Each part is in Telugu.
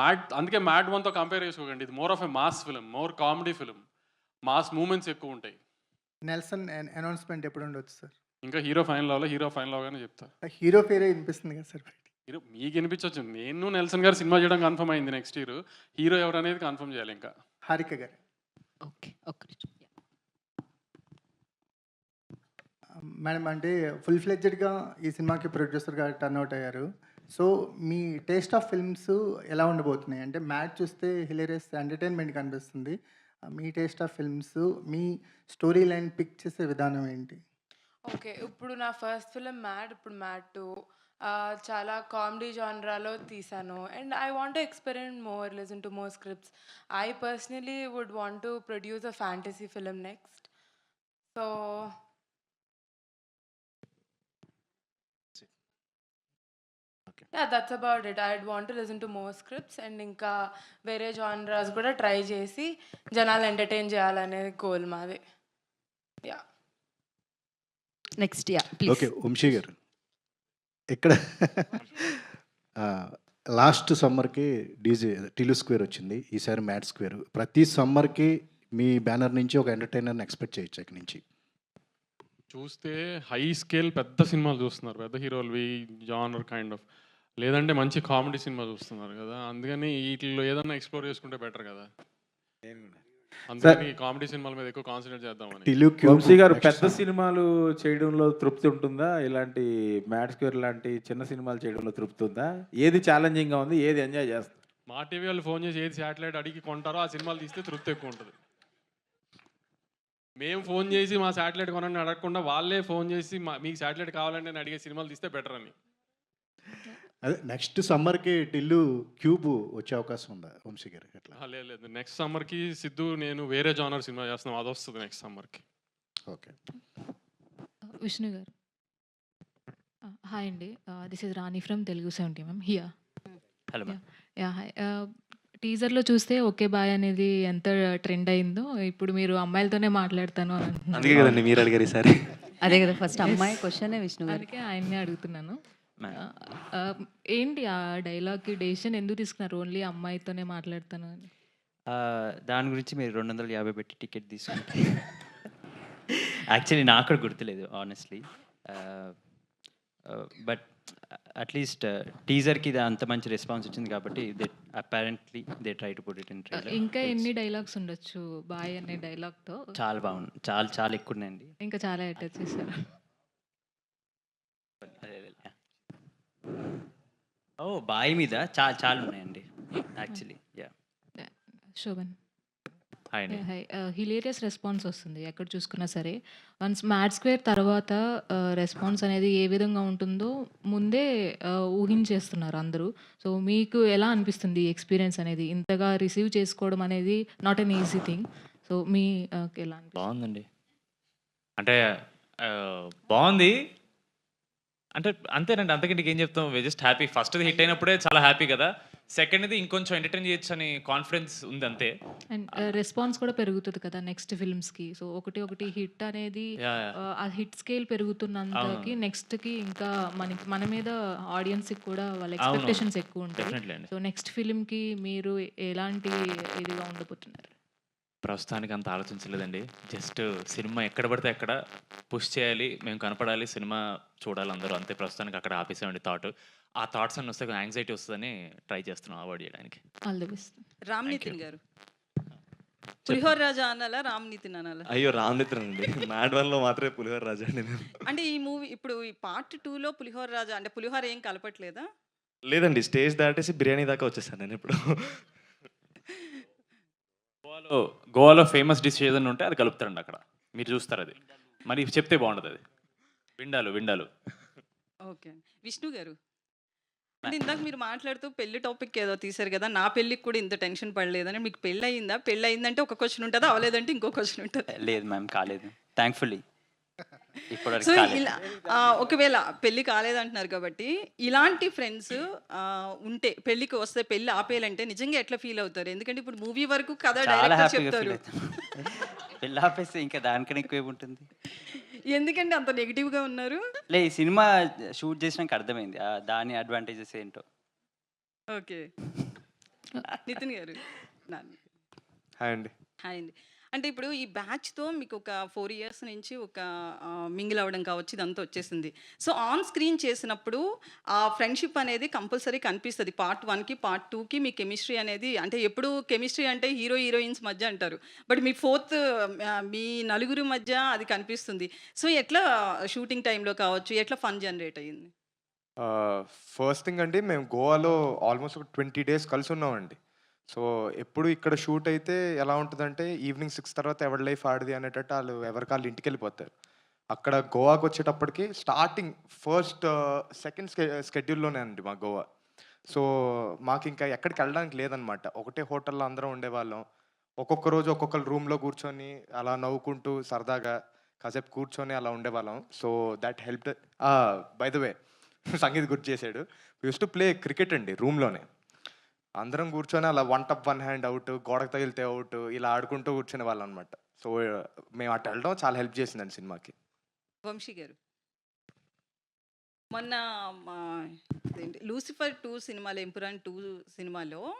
మ్యాట్ అందుకే మ్యాట్ వన్తో కంపేర్ చేసుకోకండి. ఇది more of a mass film more comedy film mass moments ఎక్కువ ఉంటాయి. నెల్సన్ అనౌన్స్మెంట్ ఎప్పుడు ఉండొచ్చు సార్ ఇంకా హీరో ఫైనల్ అవ్వాలి హీరో ఫైనల్ అవగానే చెప్తా. హీరో పేరే వినిపిస్తుంది కదా సార్ హీరో మీకు వినిపించవచ్చు నేను నెల్సన్ గారు సినిమా చేయడం కన్ఫర్మ్ అయింది నెక్స్ట్ ఇయర్ హీరో ఎవరు అనేది కన్ఫర్మ్ చేయాలి ఇంకా. హారిక గారు. ఓకే నిమిషం. మేడం అంటే ఫుల్ ఫ్లెడ్జెడ్గా ఈ సినిమాకి ప్రొడ్యూసర్గా టర్న్ అవుట్ అయ్యారు. సో మీ టేస్ట్ ఆఫ్ ఫిల్మ్స్ ఎలా ఉండబోతున్నాయి? అంటే మ్యాచ్ చూస్తే హిలేరియస్ ఎంటర్టైన్మెంట్ కనిపిస్తుంది. మీ టేస్ట్ ఆఫ్ ఫిల్మ్స్ మీ స్టోరీ లైన్ పిక్ చేసే విధానం ఏంటి? ఓకే ఇప్పుడు నా ఫస్ట్ ఫిలిం మ్యాడ్ ఇప్పుడు మ్యాడ్ టూ. చాలా కామెడీ జానరాలో తీసాను. And I want to experiment more listen to more scripts. I personally would want to produce a fantasy film next. So yeah that's about it I want to listen to more scripts and ఇంకా వేరే జానరాస్ కూడా ట్రై చేసి జనాలు ఎంటర్టైన్ చేయాలనే గోల్ మాది. Yeah next yeah okay Vamsi garu. ఇక్కడ లాస్ట్ సమ్మర్కి డీజే టిలు స్క్వేర్ వచ్చింది ఈసారి మ్యాట్ స్క్వేర్ ప్రతి సమ్మర్కి మీ బ్యానర్ నుంచి ఒక ఎంటర్టైనర్ని ఎక్స్పెక్ట్ చేయొచ్చు ఇక్కడ నుంచి. చూస్తే హై స్కేల్ పెద్ద సినిమాలు చూస్తున్నారు పెద్ద హీరోలు జానర్ కైండ్ ఆఫ్ లేదంటే మంచి కామెడీ సినిమా చూస్తున్నారు కదా. అందుకని వీటిలో ఏదన్నా ఎక్స్ప్లోర్ చేసుకుంటే బెటర్ కదా. అందుకని కామెడీ సినిమాల మీద ఎక్కువ కాన్సన్ట్రేట్ చేద్దామని. వంశీ గారు పెద్ద సినిమాలు చేయడంలో తృప్తి ఉంటుందా? ఇలాంటి మ్యాట్ స్క్వేర్ లాంటి చిన్న సినిమాలు చేయడంలో తృప్తి ఉందా? ఏది ఛాలెంజింగ్గా ఉంది ఏది ఎంజాయ్ చేస్తారు మా టీవీ వాళ్ళు ఫోన్ చేసి ఏది శాటిలైట్ అడిగి కొంటారో ఆ సినిమాలు తీస్తే తృప్తి ఎక్కువ ఉంటుంది. మేము ఫోన్ చేసి మా శాటిలైట్ కొనండి అడగకుండా వాళ్ళే ఫోన్ చేసి మా మీకు శాటిలైట్ కావాలంటే నేను అడిగే సినిమాలు తీస్తే బెటర్ అని. అదే నెక్స్ట్ సమ్మర్కి టిల్లు క్యూబ్ వచ్చే అవకాశం ఉందా వంశీ గారు ఎట్లా ఆ, లేదు లేదు. నెక్స్ట్ సమ్మర్కి సిద్ధు నేను వేరే జానర్ సినిమా చేస్తున్నాం. అది వస్తుంది నెక్స్ట్ సమ్మర్కి ఓకే. విష్ణు గారు. హాయ్ అండి. This is Rani from Telugu seventy ma'am hiya hello Yeah. Yeah hi టీజర్లో చూస్తే ఓకే బాయ్ అనేది ఎంత ట్రెండ్ అయిందో ఇప్పుడు మీరు అమ్మాయిలతోనే మాట్లాడతాను అని అంటున్నారు. అందుకే కదండి మీరు అడిగారు ఈసారి. అదే కదా ఫస్ట్ అమ్మాయి క్వశ్చన్ విష్ణు గారు. అందుకే ఆయన్నే అడుగుతున్నాను. ఏంటి ఆ డైలాగ్కి డెసిషన్? ఎందుకు తీసుకున్నారు? ఓన్లీ అమ్మాయితోనే మాట్లాడతాను అని. దాని గురించి మీరు రెండు వందల యాభై పెట్టి టికెట్ తీసుకుంటే. యాక్చువల్లీ నాకు కూడా గుర్తులేదు ఆనెస్ట్లీ బట్ అట్లీస్ట్ టీజర్కి ఇది అంత మంచి రెస్పాన్స్ వచ్చింది కాబట్టి they apparently they try to put it in ఇంకా ఎన్ని డైలాగ్స్ ఉండొచ్చు? బాయ్ అనే డైలాగ్తో. చాలా బాగుంది. చాలా చాలా ఎక్కువ ఉన్నాయండి. ఇంకా చాలా అటాచ్ చేశారు. ఓ బాయ్ మీద చాలా చాలా ఉన్నాయండి. Actually yeah Shobhan. హాయ్ అండి. హై హిలేరియస్ రెస్పాన్స్ వస్తుంది ఎక్కడ చూసుకున్నా సరే. వన్స్ మ్యాట్ స్క్వేర్ తర్వాత రెస్పాన్స్ అనేది ఏ విధంగా ఉంటుందో ముందే uh, ఊహించేస్తున్నారు అందరూ. సో మీకు ఎలా అనిపిస్తుంది ఎక్స్పీరియన్స్ అనేది? ఇంతగా రిసీవ్ చేసుకోవడం అనేది not an easy thing so me uh, ఎలా అనిపిస్తుంది? బాగుందండి. అంటే ఆ, బాగుంది అంటే అంతేనండి అంతకంటే ఏం చెప్తాం? We just happy first hit అయినప్పుడే చాలా హ్యాపీ కదా. సెకండ్ ఇది ఇంకొంచెం ఎంటర్టైన్ చేయొచ్చు అని కాన్ఫిడెన్స్ ఉంది అంతే. అండ్ రెస్పాన్స్ కూడా పెరుగుతుంది కదా నెక్స్ట్ ఫిల్మ్స్కి సో ఒకటి ఒకటి హిట్ అనేది uh, ఆ హిట్ స్కేల్ పెరుగుతున్నంతకి నెక్స్ట్కి ఇంకా మనకి మన మీద ఆడియన్స్కి కూడా వాళ్ళ ఎక్స్పెక్టేషన్స్ ఎక్కువ ఉంటాయి. సో నెక్స్ట్ ఫిలింకి మీరు ఎలాంటి ఇదిగా ఉండబోతున్నారు? ప్రస్తుతానికి అంత ఆలోచించలేదండి. జస్ట్ సినిమా ఎక్కడ పడితే ఎక్కడ పుష్ చేయాలి మేము కనపడాలి సినిమా చూడాలి అందరూ. అంతే ప్రస్తుతానికి అక్కడ ఆపేసామండి థాట్ ఆ థాట్స్ అన్ని వస్తే యాంగ్జైటీ వస్తుందని ట్రై చేస్తున్నాం అవాయిడ్ చేయడానికి. All the best Ram Thank Nitin you. Garu. పులిహోర రాజా అనాలా రామ్ నితిన్ అనాలా అయ్యో రామనిత్ర అండి. మ్యాడ్ వన్లో మాత్రమే పులిహోర రాజా అండి నేను. అంటే ఈ మూవీ ఇప్పుడు ఈ పార్ట్ టూలో పులిహోర రాజా అంటే పులిహోర ఏం కలపట్లేదా? లేదండి స్టేజ్ దాటేసి బిర్యానీ దాకా వచ్చేసాను నేను ఇప్పుడు. గోవాలో గోవాలో ఫేమస్ డిష్ ఏదైనా ఉంటే అది కలుపుతారండి అక్కడ. మీరు చూస్తారు అది. మరి చెప్తే బాగుంటుంది అది. విండాలు విండాలు. ఓకే. విష్ణు గారు. అంటే ఇందాక మీరు మాట్లాడుతూ పెళ్ళి టాపిక్ ఏదో తీశారు కదా నా పెళ్ళికి కూడా ఇంత టెన్షన్ పడలేదని. మీకు పెళ్ళి అయిందా పెళ్ళి అయిందంటే ఒక క్వశ్చన్ ఉంటుంది? అవలేదంటే ఇంకో క్వశ్చన్ ఉంటుంది? లేదు మ్యామ్ కాలేదు. థ్యాంక్ఫుల్లీ ఇప్పటివరకు సో కాలేదు. ఇలా ఆ, ఒకవేళ పెళ్ళి కాలేదంటున్నారు కాబట్టి ఇలాంటి ఫ్రెండ్స్ ఉంటే పెళ్ళికి వస్తే పెళ్ళి ఆపేయాలంటే నిజంగా ఎట్లా ఫీల్ అవుతారు? ఎందుకంటే ఇప్పుడు మూవీ వరకు కథ చాలా డైరెక్టర్ హ్యాపీగా ఫీల్ చెప్తారు. అవుతాం. పెళ్ళి ఆపేస్తే ఇంకా దానికన్నా ఎక్కువ ఏముంటుంది? ఎందుకంటే అంత నెగిటివ్గా ఉన్నారు? లే ఈ సినిమా షూట్ చేసినాక అర్థమైంది. ఆ దాని అడ్వాంటేజెస్ ఏంటో. ఓకే. నితిన్ గారు నాన్న. హాయ్ అండి. హాయ్ అండి. అంటే ఇప్పుడు ఈ బ్యాచ్తో మీకు ఒక ఫోర్ ఇయర్స్ నుంచి ఒక మింగిల్ అవ్వడం కావచ్చు ఇదంతా వచ్చేసింది. సో ఆన్ స్క్రీన్ చేసినప్పుడు ఆ ఫ్రెండ్షిప్ అనేది కంపల్సరీ కనిపిస్తుంది. పార్ట్ వన్కి పార్ట్ టూకి మీ కెమిస్ట్రీ అనేది అంటే ఎప్పుడు కెమిస్ట్రీ అంటే హీరో హీరోయిన్స్ మధ్య అంటారు. బట్ మీ ఫోర్త్ మీ నలుగురు మధ్య అది కనిపిస్తుంది. సో ఎట్లా షూటింగ్ టైంలో కావచ్చు ఎట్లా ఫన్ జనరేట్ అయ్యింది? ఫస్ట్ థింగ్ అండి మేము గోవాలో ఆల్మోస్ట్ ఒక ట్వంటీ డేస్ కలిసి ఉన్నామండి. సో ఎప్పుడు ఇక్కడ షూట్ అయితే ఎలా ఉంటుందంటే ఈవినింగ్ సిక్స్ తర్వాత ఎవరి లైఫ్ ఆడిది అనేటట్టు వాళ్ళు ఎవరికి వాళ్ళు ఇంటికి వెళ్ళిపోతారు అక్కడ గోవాకి వచ్చేటప్పటికి స్టార్టింగ్ ఫస్ట్ సెకండ్ స్కె స్కెడ్యూల్లోనే అండి మా గోవా. సో మాకు ఇంకా ఎక్కడికి వెళ్ళడానికి లేదనమాట. ఒకటే హోటల్లో అందరం ఉండేవాళ్ళం. ఒక్కొక్క రోజు ఒక్కొక్కరు రూమ్లో కూర్చొని అలా నవ్వుకుంటూ సరదాగా కాసేపు కూర్చొని అలా ఉండేవాళ్ళం. So that help by the way Sangeet గుర్తు చేశాడు. యూస్ టు ప్లే క్రికెట్ అండి రూమ్లోనే. అందరం కూర్చొని అలా వన్ టప్ వన్ హ్యాండ్ అవుట్ గోడకు తగిలితే అవుట్ ఇలా ఆడుకుంటూ కూర్చునే వాళ్ళం అనమాట సో మేము అటు వెళ్ళడం చాలా హెల్ప్ చేసిందండి సినిమాకి. వంశీ గారు. మొన్న మా లూసిఫర్ టూ సినిమాలో ఎంపురాన్ టూ సినిమాలో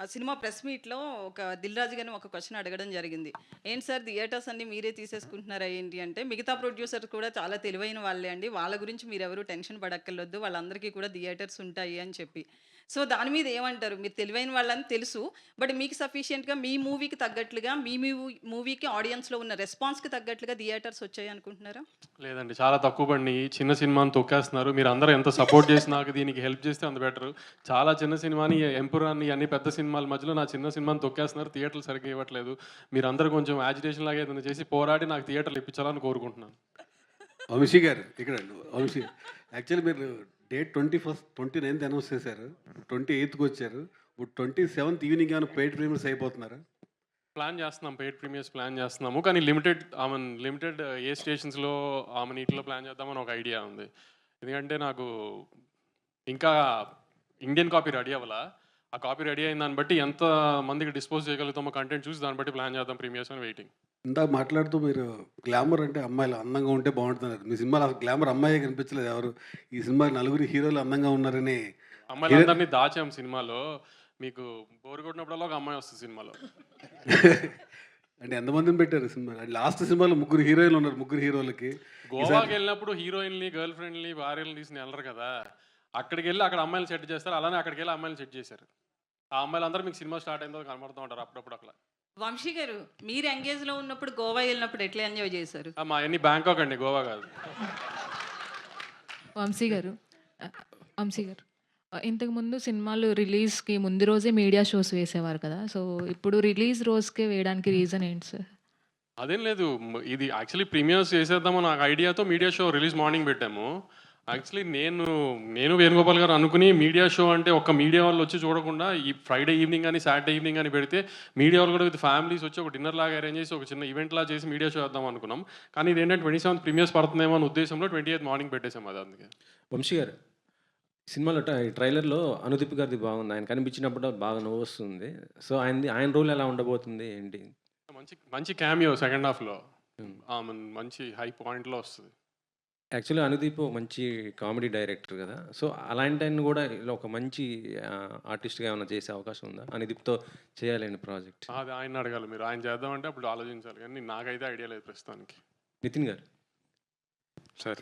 ఆ సినిమా ప్రెస్ మీట్లో ఒక దిల్ రాజు గారిని ఒక క్వశ్చన్ అడగడం జరిగింది. ఏంటి సార్ థియేటర్స్ అన్ని మీరే తీసేసుకుంటున్నారా ఏంటి? అంటే మిగతా ప్రొడ్యూసర్స్ కూడా చాలా తెలివైన వాళ్ళే అండి. వాళ్ళ గురించి మీరు ఎవరు టెన్షన్ పడక్కర్లొద్దు వాళ్ళందరికీ కూడా థియేటర్స్ ఉంటాయి అని చెప్పి. సో దాని మీద ఏమంటారు? మీరు తెలివైన వాళ్ళని తెలుసు. బట్ మీకు సఫిషియెంట్గా మీ మూవీకి తగ్గట్లుగా మీ మూవీకి ఆడియన్స్లో ఉన్న రెస్పాన్స్కి తగ్గట్లుగా థియేటర్స్ వచ్చాయి అనుకుంటున్నారా? లేదండి. చాలా తక్కువ పడినాయి. చిన్న సినిమాని తొక్కేస్తున్నారు. మీరు అందరూ ఎంత సపోర్ట్ చేసి నాకు దీనికి హెల్ప్ చేస్తే అంత బెటర్. చాలా చిన్న సినిమాని ఎంపురాన్ని అన్ని పెద్ద సినిమాల మధ్యలో నా చిన్న సినిమాని తొక్కేస్తున్నారు. థియేటర్లు సరిగ్గా ఇవ్వట్లేదు. మీరు అందరూ కొంచెం యాజిటేషన్ లాగా ఏదైనా చేసి పోరాడి నాకు థియేటర్లు ఇప్పించాలని కోరుకుంటున్నాను. వంశీ గారు ఇక్కడ వంశీ యాక్చువల్లీ మీరు date twenty first twenty ninth announce చేశారు. ట్వంటీ ఎయిత్కి వచ్చారు. ఇప్పుడు ట్వంటీ సెవెంత్ ఈవినింగ్ ఏమైనా పెయిడ్ ప్రీమియర్స్ అయిపోతున్నారు? ప్లాన్ చేస్తున్నాం. పెయిడ్ ప్రీమియర్స్ ప్లాన్ చేస్తున్నాము. కానీ లిమిటెడ్ ఆమె లిమిటెడ్ ఏ స్టేషన్స్లో ఆమె నీటిలో ప్లాన్ చేద్దామని ఒక ఐడియా ఉంది. ఎందుకంటే నాకు ఇంకా ఇండియన్ కాపీ రెడీ అవ్వాలా? ఆ కాపీ రెడీ అయిన దాన్ని బట్టి ఎంత మందికి డిస్పోజ్ చేయగలుగుతామో కంటెంట్ చూసి దాన్ని బట్టి ప్లాన్ చేద్దాం ప్రీమియర్స్ అని వెయిటింగ్ ఇందాక మాట్లాడుతూ మీరు గ్లామర్ అంటే అమ్మాయిలు అందంగా ఉంటే బాగుంటున్నారు మీ సినిమాలో గ్లామర్ అమ్మాయి కనిపించలేదు. ఎవరు ఈ సినిమా నలుగురు హీరోలు అందంగా ఉన్నారని అమ్మాయిలందరినీ దాచాం సినిమాలో. మీకు బోరు కొట్టినప్పుడల్లా ఒక అమ్మాయి వస్తుంది సినిమాలో. అంటే ఎంతమందిని పెట్టారు సినిమా లాస్ట్ సినిమాలో ముగ్గురు హీరోయిన్లు ఉన్నారు ముగ్గురు హీరోలకి. గోవాకి వెళ్ళినప్పుడు హీరోయిన్లు గర్ల్ ఫ్రెండ్ని భార్యలు తీసుకుని వెళ్ళరు కదా. అక్కడికి వెళ్ళి అక్కడ అమ్మాయిలు సెట్ చేస్తారు. అలానే అక్కడికి వెళ్ళి అమ్మాయిలు సెట్ చేశారు. ఆ అమ్మాయిలు అందరూ మీకు సినిమా స్టార్ట్ అయిందో కనబడుతూ ఉంటారు అప్పుడప్పుడు అట్లా వంశీ గారు మీరు ఎంగేజ్లో ఉన్నప్పుడు గోవా వెళ్ళినప్పుడు ఎట్లా ఎంజాయ్ చేశారు? ఆ, మా అన్ని బ్యాంకాక్ అండి గోవా కాదు. వంశీ గారు వంశీ గారు ఆ, ఇంతకు ముందు సినిమాలు రిలీజ్కి ముందు రోజే మీడియా షోస్ వేసేవారు కదా సో ఇప్పుడు రిలీజ్ రోజుకే వేయడానికి రీజన్ ఏంటి సార్? అదేం లేదు ఇది యాక్చువల్లీ ప్రీమియర్స్ చేసేద్దామని నాకు ఐడియాతో మీడియా షో రిలీజ్ మార్నింగ్ పెట్టాము. యాక్చువల్లీ నేను నేను వేణుగోపాల్ గారు అనుకుని మీడియా షో అంటే ఒక మీడియా వాళ్ళు వచ్చి చూడకుండా ఈ ఫ్రైడే ఈవినింగ్ కానీ సాటర్డే ఈవినింగ్ అని పెడితే మీడియా వాళ్ళు కూడా విత్ ఫ్యామిలీస్ వచ్చి ఒక డిన్నర్ లాగా అరేంజ్ చేసి ఒక చిన్న ఈవెంట్ లాగా చేసి మీడియా షో వేద్దాం అనుకున్నాం. కానీ ఇది ఏంటంటే ట్వంటీ సెవెంత్ ప్రీమియర్స్ పడుతుందేమో అనే ఉద్దేశంలో ట్వంటీ ఎయిత్ మార్నింగ్ పెట్టేసాం అది అందుకే. వంశీ గారు సినిమాలో ట్రై- ట్రైలర్లో అనుదీప్ గారిది బాగుంది. ఆయన కనిపించినప్పుడు బాగా నవ్వు వస్తుంది. సో ఆయనది ఆయన రోల్ ఎలా ఉండబోతుంది ఏంటి? మంచి మంచి క్యామియో సెకండ్ హాఫ్లో మంచి హై పాయింట్లో వస్తుంది. యాక్చువల్లీ అనుదీప్ మంచి కామెడీ డైరెక్టర్ కదా. సో అలాంటి ఆయన కూడా ఇలా ఒక మంచి ఆర్టిస్ట్గా ఏమైనా చేసే అవకాశం ఉందా? అనుదీప్తో చేయాలండి ప్రాజెక్ట్. అది ఆయన అడగాలి మీరు. ఆయన చేద్దామంటే అప్పుడు ఆలోచించాలి. కానీ నాకైతే ఐడియా లేదు ప్రస్తుతానికి. నితిన్ గారు. సార్.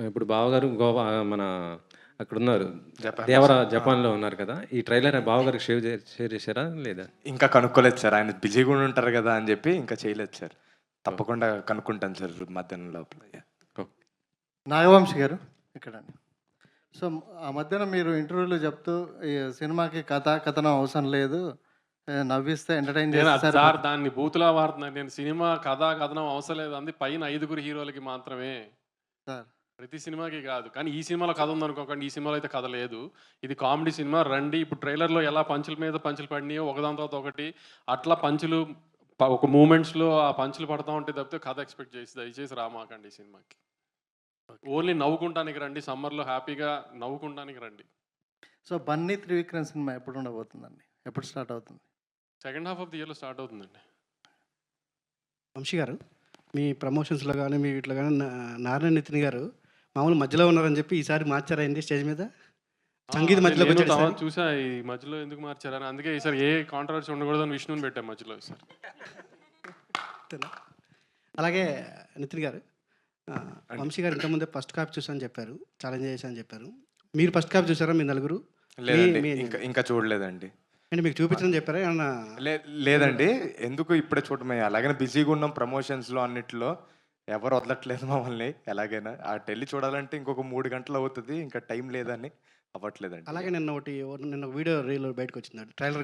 ఇప్పుడు బావగారు గోవా మన అక్కడ ఉన్నారు జపాన్. దేవరా జపాన్లో ఉన్నారు కదా. ఈ ట్రైలర్ బావగారికి షేర్ చే- షేర్ చేశారా లేదా? ఇంకా కనుక్కోలేదు సార్. ఆయన బిజీగా ఉండి ఉంటారు కదా అని చెప్పి ఇంకా చేయలేదు సార్. తప్పకుండా కనుక్కుంటాను సార్ మధ్యాహ్నం లోపల. నాగవంశి గారు ఇక్కడ సో ఆ మధ్యన మీరు ఇంటర్వ్యూలో చెప్తూ ఈ సినిమాకి కథ కథనం అవసరం లేదు ఏ, నవ్విస్తే ఎంటర్టైన్ నేను చేస్తే సార్. దాన్ని బూతులా వాడుతున్నాను నేను సినిమా కథ కథనం అవసరం లేదు అంది. పైన ఐదుగురు హీరోలకి మాత్రమే. సార్. ప్రతి సినిమాకి కాదు. కానీ ఈ సినిమాలో కథ ఉందనుకోకండి. ఈ సినిమాలో అయితే కథ లేదు. ఇది కామెడీ సినిమా. రండి. ఇప్పుడు ట్రైలర్లో ఎలా పంచుల మీద పంచులు పడినాయో ఒకదాని తర్వాత ఒకటి. అట్లా పంచులు ప- ఒక మూమెంట్స్లో ఆ పంచులు పడతా ఉంటే తప్పితే కథ ఎక్స్పెక్ట్ చేసి దయచేసి రామాకండి ఈ సినిమాకి. ఓన్లీ నవ్వుకుంటానికి రండి సమ్మర్లో హ్యాపీగా నవ్వుకుంటానికి రండి. సో బన్నీ త్రివిక్రమ్ సినిమా ఎప్పుడు ఉండబోతుందండి? ఎప్పుడు స్టార్ట్ అవుతుంది? సెకండ్ హాఫ్ ఆఫ్ ది ఇయర్లో స్టార్ట్ అవుతుందండి. వంశీ గారు మీ ప్రమోషన్స్లో కానీ మీ వీటిలో కానీ నారాయణ నితిన్ గారు మామూలు మధ్యలో ఉన్నారని చెప్పి ఈసారి మార్చారైంది స్టేజ్ మీద? సంగీత్ సార్. చూసా ఈ మధ్యలో ఎందుకు మార్చారని. అందుకే ఈసారి ఏ కాంట్రవర్సీ ఉండకూడదని విష్ణుని పెట్టాం మధ్యలో సార్ అలాగే నితిన్ గారు వంశీ గారు ఇంతకుముందే ఫస్ట్ కాపీ చూసాను చెప్పారు ఛాలెంజ్ చేశాను చెప్పారు. మీరు ఫస్ట్ కాపీ చూసారా మీ నలుగురు? లేదండి ఇంకా ఇంకా చూడలేదండి. అంటే మీకు చూపించడం చెప్పారా? ఏమన్నా లేదండి ఎందుకు ఇప్పుడే చూడమే అలాగనే బిజీగా ఉన్నాం ప్రమోషన్స్లో అన్నిట్లో. ఎవరు వదలట్లేదు మమ్మల్ని ఎలాగైనా. ఆ టెల్లి చూడాలంటే ఇంకొక మూడు గంటలు అవుతుంది ఇంకా టైం లేదని అవ్వట్లేదండి. అలాగే నిన్న ఒకటి నిన్న వీడియో రీల్ బయటకు వచ్చింది ట్రైలర్